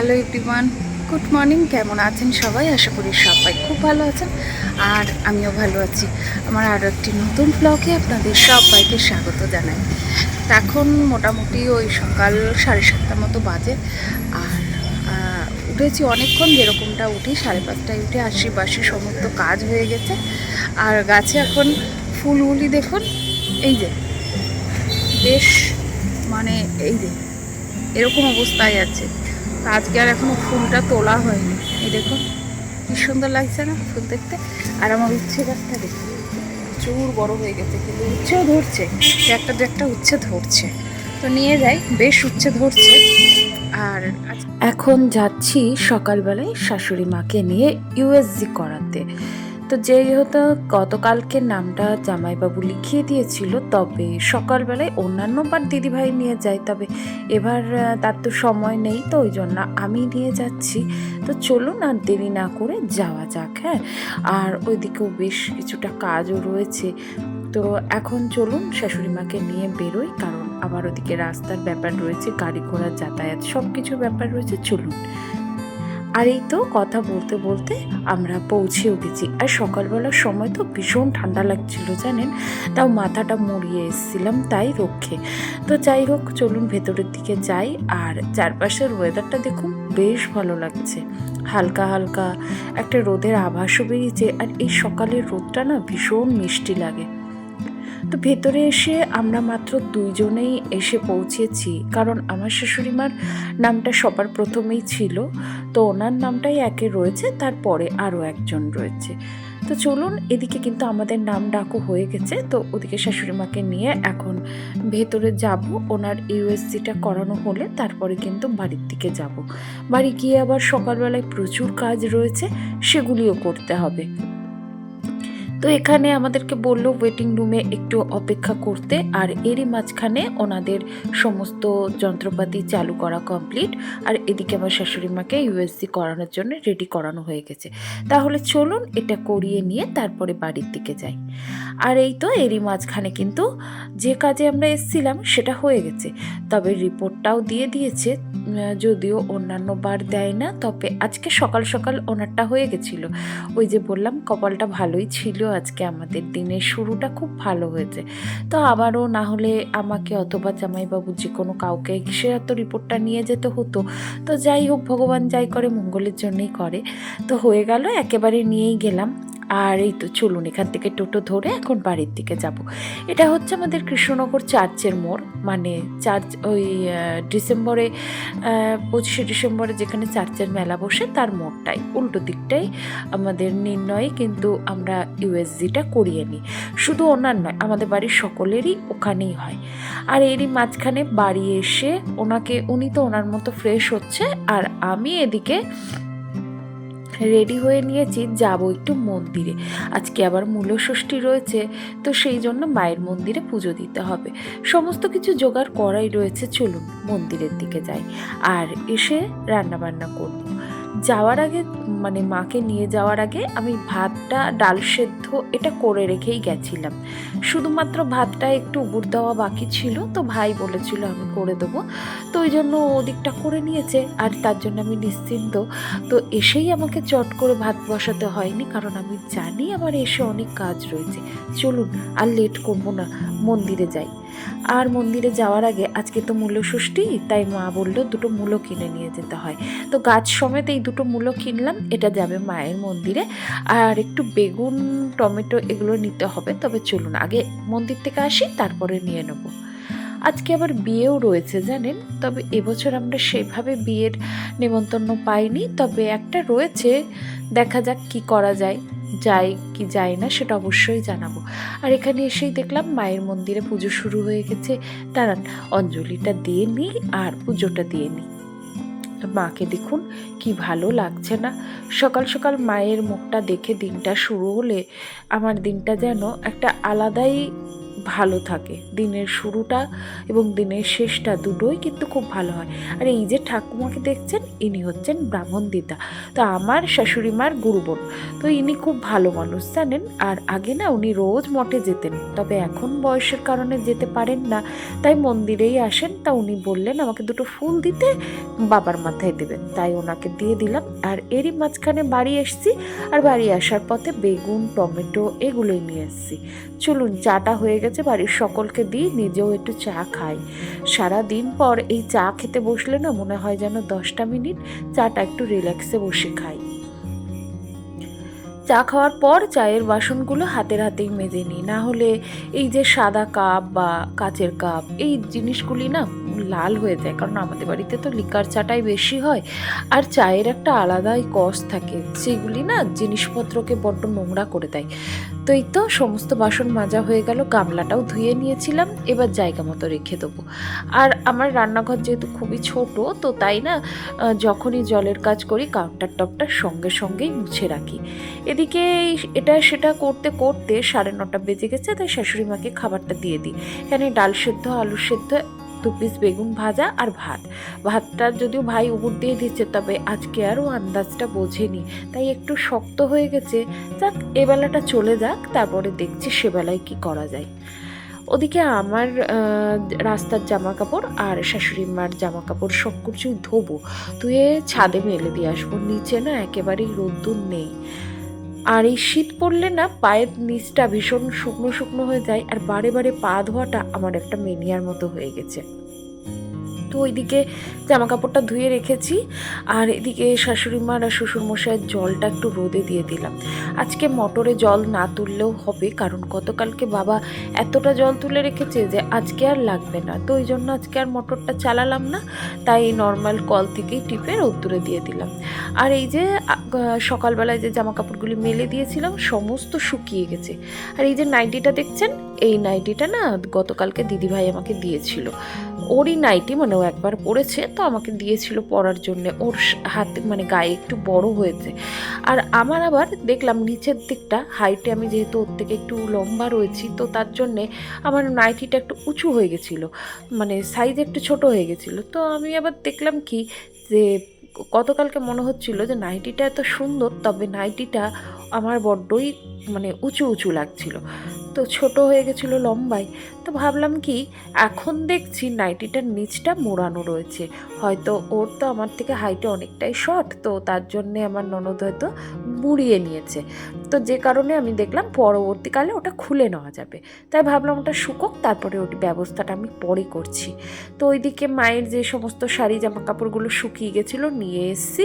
Hello everyone good morning কেমন আছেন সবাই? আশা করি সবাই খুব ভালো আছেন। আর আমিও ভালো আছি। আমার আরও একটি নতুন ব্লগে আপনাদের সবাইকে স্বাগত জানাই। এখন মোটামুটি ওই সকাল সাড়ে সাতটার মতো বাজে। আর উঠেছি অনেকক্ষণ, যেরকমটা উঠি, সাড়ে পাঁচটায় উঠে আশি বাসি সমস্ত কাজ হয়ে গেছে। আর গাছে এখন ফুলগুলি দেখুন। এই যে, বেশ মানে এই যে, এরকম অবস্থায় আছে। আজকে আর এখনও ফুলটা তোলা হয়নি। এই দেখুন কি সুন্দর লাগছে না ফুল দেখতে? আর আমার উচ্ছে গাছটা দেখুন প্রচুর বড় হয়ে গেছে, কিন্তু উচ্ছেও ধরছে একটা একটা উচ্ছে ধরছে। তো নিয়ে যাই, বেশ উচ্ছে ধরছে। আর এখন যাচ্ছি সকালবেলায় শাশুড়ি মাকে নিয়ে ইউএসজি করাতে। তো যেহেতু গতকালকে নামটা জামাইবাবু লিখিয়ে দিয়েছিল, তবে সকালবেলায় অন্যান্য বার দিদিভাই নিয়ে যায় তবে এবার তার তো সময় নেই তো, ওই জন্য আমি নিয়ে যাচ্ছি। তো চলুন আর দেরি না করে যাওয়া যাক হ্যাঁ? আর ওইদিকেও বেশ কিছুটা কাজও রয়েছে। তো এখন চলুন শাশুড়ি মাকে নিয়ে বেরোই, কারণ আবার ওদিকে রাস্তার ব্যাপার রয়েছে, গাড়ি ঘোড়ার যাতায়াত সব কিছুর ব্যাপার রয়েছে, চলুন। আর এই তো কথা বলতে বলতে আমরা পৌঁছেও গেছি। আর সকালবেলার সময় তো ভীষণ ঠান্ডা লাগছিল, জানেন? তাও মাথাটা মুড়িয়ে এসেছিলাম, তাই রক্ষে। তো যাই হোক, চলুন ভেতরের দিকে যাই। আর চারপাশের ওয়েদারটা দেখুন, বেশ ভালো লাগছে। হালকা হালকা একটা রোদের আভাসও বেরিয়েছে। আর এই সকালের রোদটা না ভীষণ মিষ্টি লাগে। তো ভেতরে এসে আমরা মাত্র দুইজনেই এসে পৌঁছেছি। কারণ আমার শাশুড়ি মার নামটা সবার প্রথমেই ছিল। তো ওনার নামটাই একে রয়েছে, তারপরে আরও একজন রয়েছে। তো চলুন, এদিকে কিন্তু আমাদের নাম ডাকও হয়ে গেছে। তো ওদিকে শাশুড়ি মাকে নিয়ে এখন ভেতরে যাব। ওনার ইউএসজিটা করানো হলে তারপরে কিন্তু বাড়ির দিকে যাব। বাড়ি গিয়ে আবার সকালবেলায় প্রচুর কাজ রয়েছে, সেগুলিও করতে হবে। তো এখানে আমাদেরকে বলল ওয়েটিং রুমে একটু অপেক্ষা করতে, আর এরই মাঝখানে ওনাদের সমস্ত যন্ত্রপাতি চালু করা কমপ্লিট আর এদিকে আমার শাশুড়ি মাকে ইউএসজি করানোর জন্য রেডি করানো হয়ে গেছে। তাহলে চলুন এটা করিয়ে নিয়ে তারপরে বাড়ির দিকে যাই। আর এই তো এরই মাঝখানে কিন্তু যে কাজে আমরা এসেছিলাম সেটা হয়ে গেছে। তবে রিপোর্টটাও দিয়ে দিয়েছে যদিও অন্যান্য বার দেয় না, তবে আজকে সকাল সকাল ওনারটা হয়ে গেছিল। ওই যে বললাম, কপালটা ভালোই ছিল আজকে আমাদের দিনের শুরুটা খুব ভালো হয়েছে। তো আবারও না হলে আমাকে অথবা জামাইবাবু যে কোনো কাউকে সে তো রিপোর্টটা নিয়ে যেতে হতো। তো যাই হোক, ভগবান যাই করে, মঙ্গলের জন্যই করে। তো হয়ে গেল, একেবারে নিয়েই গেলাম। আর এই তো চলুন, এখান থেকে টোটো ধরে এখন বাড়ির দিকে যাব। এটা হচ্ছে আমাদের কৃষ্ণনগর চার্চের মোড় মানে চার্চ ওই ডিসেম্বরে পঁচিশে ডিসেম্বরে যেখানে চার্চের মেলা বসে তার মোড়টাই। উল্টো দিকটাই আমাদের নির্ণয়ে, কিন্তু আমরা ইউএসজিটা করিয়ে নিই। শুধু ওনার নয়, আমাদের বাড়ির সকলেরই ওখানেই হয়। আর এরই মাঝখানে বাড়ি এসে ওনাকে, উনি তো ওনার মতো ফ্রেশ হচ্ছে, আর আমি এদিকে রেডি হয়ে নিয়েছি, যাব একটু মন্দিরে। আজকে আবার মূল্যষষ্ঠী রয়েছে, তো সেই জন্য মায়ের মন্দিরে পুজো দিতে হবে। সমস্ত কিছু জোগাড় করাই রয়েছে, চলুন মন্দিরের দিকে যাই। আর এসে রান্না বান্না করব। যাওয়ার আগে মানে মাকে নিয়ে যাওয়ার আগে আমি ভাতটা, ডাল সেদ্ধ এটা করে রেখেই গেছিলাম। শুধুমাত্র ভাতটা একটু উবুর দেওয়া বাকি ছিল, তো ভাই বলেছিল আমি করে দেবো। তো ওই জন্য ওদিকটা করে নিয়েছে, আর তার জন্য আমি নিশ্চিন্ত। তো এসেই আমাকে চট করে ভাত বসাতে হয়নি, কারণ আমি জানি আমার এসে অনেক কাজ রয়েছে। চলুন, আর লেট করব না, মন্দিরে যাই। আর মন্দিরে যাওয়ার আগে, আজকে তো মূল্য ষষ্ঠী তাই মা বলল দুটো মূলো কিনে নিয়ে যেতে হয়। তো গাছ সমেত এই দুটো মূলো কিনলাম, এটা যাবে মায়ের মন্দিরে। আর একটু বেগুন, টমেটো এগুলো নিতে হবে, তবে চলুন আগে মন্দির থেকে আসি, তারপরে নিয়ে নেব। আজকে আবার বিয়েও রয়েছে জানেন, তবে এবছর আমরা সেভাবে বিয়ের নেমন্তন্ন পাইনি, তবে একটা রয়েছে, দেখা যাক কি করা যায় যাই কি যায় না, সেটা অবশ্যই জানাব। আর এখানে এসেই দেখলাম মায়ের মন্দিরে পুজো শুরু হয়ে গেছে। দাঁড়ান, অঞ্জলিটা দিয়ে নিই আর পুজোটা দিয়ে নিই। মাকে দেখুন, কি ভালো লাগছে না। সকাল সকাল মায়ের মুখটা দেখে দিনটা শুরু হলে আমার দিনটা যেন একটা আলাদাই ভালো থাকে। দিনের শুরুটা এবং দিনের শেষটা দুটোই কিন্তু খুব ভালো হয়। আর এই যে ঠাকুমাকে দেখছেন, ইনি হচ্ছেন ব্রাহ্মণ দিদা। তো আমার শাশুড়ি মার গুরুবোন তো ইনি খুব ভালো মানুষ, জানেন? আর আগে না উনি রোজ মঠে যেতেন। তবে এখন বয়সের কারণে যেতে পারেন না। তাই মন্দিরেই আসেন। তা উনি বললেন, আমাকে দুটো ফুল দিতে বাবার মাথায় দেবেন। তাই ওনাকে দিয়ে দিলাম। আর এরই মাঝখানে বাড়ি এসছি। আর বাড়ি আসার পথে বেগুন, টমেটো এগুলোই নিয়ে এসছি। চলুন, চাটা হয়ে গেছে। বাড়ির সকলকে দিই, নিজেও একটু চা খাই। সারা দিন পর এই চা খেতে বসলে না মনে হয় যেন দশটা মিনিট চাটা একটু রিল্যাক্সে বসে খাই। চা খাওয়ার পর চায়ের বাসনগুলো হাতের হাতেই মেজে নিই। না হলে এই যে সাদা কাপ বা কাচের কাপ, এই জিনিসগুলি না লাল হয়ে যায়। কারণ আমাদের বাড়িতে তো লিকার চাটাই বেশি হয়। আর চায়ের একটা আলাদাই কস থাকে। সেগুলি না জিনিসপত্রকে বড্ড নোংরা করে দেয়। তো এই তো সমস্ত বাসন মাজা হয়ে গেল, গামলাটাও ধুয়ে নিয়েছিলাম, এবার জায়গা মতো রেখে দেবো। আর আমার রান্নাঘর যেহেতু খুবই ছোট, তো তাই না যখনই জলের কাজ করি কাউন্টার টপটা সঙ্গে সঙ্গেই মুছে রাখি। এদিকে এটা সেটা করতে করতে সাড়ে নটা বেজে গেছে, তাই শাশুড়ি মাকে খাবারটা দিয়ে দিই। এখানে ডাল সেদ্ধ, আলু সেদ্ধ দু পিস বেগুন ভাজা আর ভাত। ভাতটা যদিও ভাই উপর দিয়ে দিচ্ছে, তবে আজকে আরও আন্দাজটা বোঝেনি। তাই একটু শক্ত হয়ে গেছে। যাক এবেলাটা চলে যাক, তারপরে দেখছি সেবেলায় কি করা যায়। ওদিকে আমার রাস্তার জামা কাপড় আর শাশুড়ি মার জামা কাপড় সব কিছুই ধোবো। ধুয়ে ছাদে মেলে দিয়ে আসব। নিচে না একেবারেই রোদ্দুর নেই। আর এই শীত পড়লে না পায়ের নিচটা ভীষণ শুকনো শুকনো হয়ে যায় আর বারে বারে পা ধোয়াটা আমার একটা মেনিয়ার মতো হয়ে গেছে। তো ওইদিকে জামা কাপড়টা ধুয়ে রেখেছি আর এদিকে শাশুড়ি মার আর শ্বশুরমশাইয়ের জলটা একটু রোদে দিয়ে দিলাম। আজকে মোটরে জল না তুললেও হবে, কারণ গতকালকে বাবা এতটা জল তুলে রেখেছে যে আজকে আর লাগবে না। তো ওই জন্য আজকে আর মোটরটা চালালাম না, তাই নর্মাল কল থেকেই টিপে রোদ্দুরে দিয়ে দিলাম। আর এই যে সকালবেলায় যে জামা কাপড়গুলি মেলে দিয়েছিলাম, সমস্ত শুকিয়ে গেছে। আর এই যে নাইটিটা দেখছেন এই নাইটিটা না গতকালকে দিদিভাই আমাকে দিয়েছিল। ওরই নাইটি মানে ও একবার পরেছে তো আমাকে দিয়েছিল পরার জন্য। ওর হাতে মানে গায়ে একটু বড় হয়েছে। আর আমার আবার দেখলাম নিচের দিকটা হাইটে আমি যেহেতু ওর থেকে একটু লম্বা রয়েছি, তো তার জন্যে আমার নাইটিটা একটু উঁচু হয়ে গেছিল। মানে সাইজ একটু ছোট হয়ে গেছিল। তো আমি আবার দেখলাম কি যে, গতকালকে মনে হচ্ছিল যে নাইটিটা এত সুন্দর, তবে নাইটিটা আমার বড্ডই মানে উঁচু উঁচু লাগছিল। তো ছোট হয়ে গেছিল লম্বায়। তো ভাবলাম কি, এখন দেখছি নাইটিটার নিচটা মোড়ানো রয়েছে। হয়তো ওর তো আমার থেকে হাইটে অনেকটাই শর্ট, তো তার জন্যে আমার ননদ হয়তো মুড়িয়ে নিয়েছে। তো যে কারণে আমি দেখলাম পরবর্তীকালে ওটা খুলে নেওয়া যাবে। তাই ভাবলাম ওটা শুকোক, তারপরে ওটি ব্যবস্থাটা আমি পরে করছি। তো ওইদিকে মায়ের যে সমস্ত শাড়ি জামা কাপড়গুলো শুকিয়ে গেছিল, নিয়ে এসছি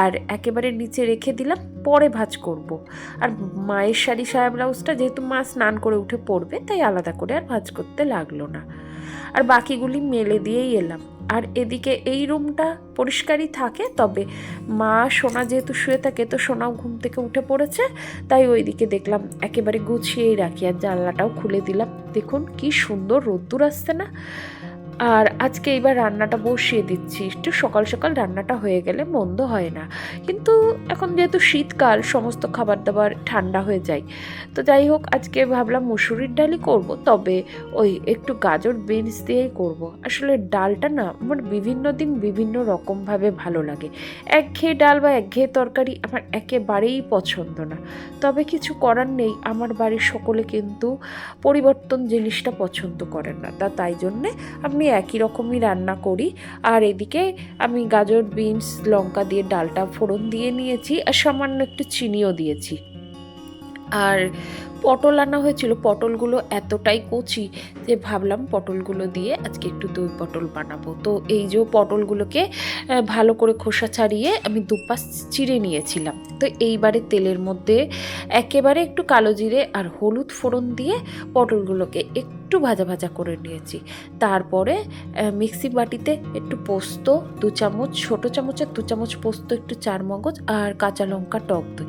আর একেবারে নিচে রেখে দিলাম, পরে ভাঁজ করব। আর মায়ের শাড়ি, সায়া ব্লাউজটা যেহেতু মা স্নান করে উঠে পড়বে তাই আলাদা করে আর ভাঁজ করতে লাগল না। আর বাকিগুলি মেলে দিয়েই এলাম। আর এদিকে এই রুমটা পরিষ্কারই থাকে, তবে মা সোনা যেহেতু শুয়ে থাকে তো সোনাও ঘুম থেকে উঠে পড়েছে, তাই ওই দিকে দেখলাম একেবারে গুছিয়েই রাখি আর জানলাটাও খুলে দিলাম। দেখুন কি সুন্দর রোদ্দুর আসছে না। আর আজকে এইবার রান্নাটা বসিয়ে দিচ্ছি। একটু সকাল সকাল রান্নাটা হয়ে গেলে মন্দ হয় না। কিন্তু এখন যেহেতু শীতকাল, সমস্ত খাবার দাবার ঠান্ডা হয়ে যায়। তো যাই হোক, আজকে ভাবলাম মুসুরির ডালই করব, তবে ওই একটু গাজর বিনস দিয়েই করব। আসলে ডালটা না আমার বিভিন্ন দিন বিভিন্ন রকমভাবে ভালো লাগে। একঘেয়ে ডাল বা একঘেয়ে তরকারি আমার একেবারেই পছন্দ না। তবে কিছু করার নেই, আমার বাড়ির সকলে কিন্তু পরিবর্তন জিনিসটা পছন্দ করেন না। তা তাই জন্যে আমি একই রকমই রান্না করি। আর এদিকে আমি গাজর, বিনস, লঙ্কা দিয়ে ডালটা ফোড়ন দিয়ে নিয়েছি আর সামান্য একটু চিনিও দিয়েছি। আর পটল আনা হয়েছিল, পটলগুলো এতটাই কচি যে ভাবলাম পটলগুলো দিয়ে আজকে একটু দই পটল বানাবো। তো এই যে পটলগুলোকে ভালো করে খোসা ছাড়িয়ে আমি দুপাশ চিড়ে নিয়েছিলাম। তো এইবারে তেলের মধ্যে একেবারে একটু কালো জিরে আর হলুদ ফোড়ন দিয়ে পটলগুলোকে একটু ভাজা ভাজা করে নিয়েছি। তারপরে মিক্সি বাটিতে একটু পোস্ত, দু চামচ, ছোটো চামচের দু চামচ পোস্ত, একটু চার মগজ আর কাঁচা লঙ্কা টক দই।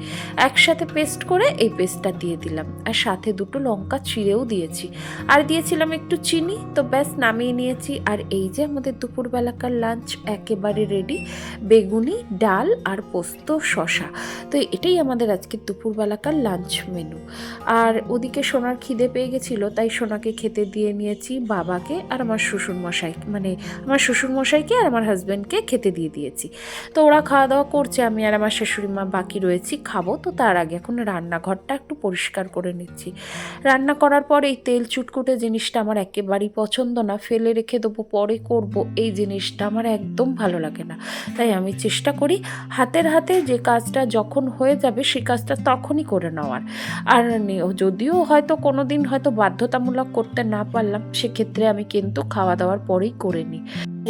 একসাথে পেস্ট করে এই পেস্টটা দিয়ে দিলাম। আর সাথে দুটো লঙ্কা চিড়েও দিয়েছি। আর দিয়েছিলাম একটু চিনি, তো ব্যাস নামিয়ে নিয়েছি। আর এই যে আমাদের দুপুরবেলাকার লাঞ্চ একেবারে রেডি বেগুনি, ডাল আর পোস্ত শশা তো এটাই আমাদের আজকে দুপুরবেলাকার লাঞ্চ মেনু আর ওদিকে সোনার খিদে পেয়ে গেছিল, তাই সোনাকে খেতে খেতে দিয়ে নিয়েছি বাবাকে আর আমার শ্বশুরমশাই মানে আমার শ্বশুরমশাইকে আর আমার হাজব্যান্ডকে খেতে দিয়ে দিয়েছি। তো ওরা খাওয়া দাওয়া করছে, আমি আর আমার শাশুড়ি মা বাকি রয়েছি, খাব। তো তার আগে এখন রান্নাঘরটা একটু পরিষ্কার করে নিচ্ছি। রান্না করার পর এই তেল চুটকুটে জিনিসটা আমার একেবারেই পছন্দ না, ফেলে রেখে দেবো, পরে করব, এই জিনিসটা আমার একদম ভালো লাগে না। তাই আমি চেষ্টা করি হাতের হাতে যে কাজটা যখন হয়ে যাবে সেই কাজটা তখনই করে নেওয়ার। আর যদিও হয়তো কোনো দিন হয়তো বাধ্যতামূলক করতে না পারলাম, সেক্ষেত্রে আমি কিন্তু খাওয়া দাওয়ার পরেই করে নিই।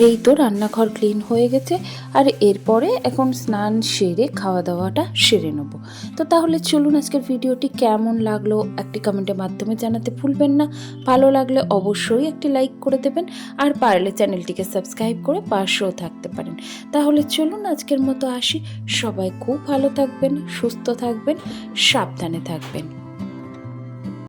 এই তো রান্নাঘর ক্লিন হয়ে গেছে, আর এরপরে এখন স্নান সেরে খাওয়া দাওয়াটা সেরে নেব। তো তাহলে চলুন আজকের ভিডিওটি কেমন লাগল একটি কমেন্টের মাধ্যমে জানাতে ভুলবেন না। ভালো লাগলে অবশ্যই একটি লাইক করে দেবেন, আর পারলে চ্যানেলটিকে সাবস্ক্রাইব করে পাশেও থাকতে পারেন। তাহলে চলুন আজকের মতো আসি। সবাই খুব ভালো থাকবেন, সুস্থ থাকবেন, সাবধানে থাকবেন।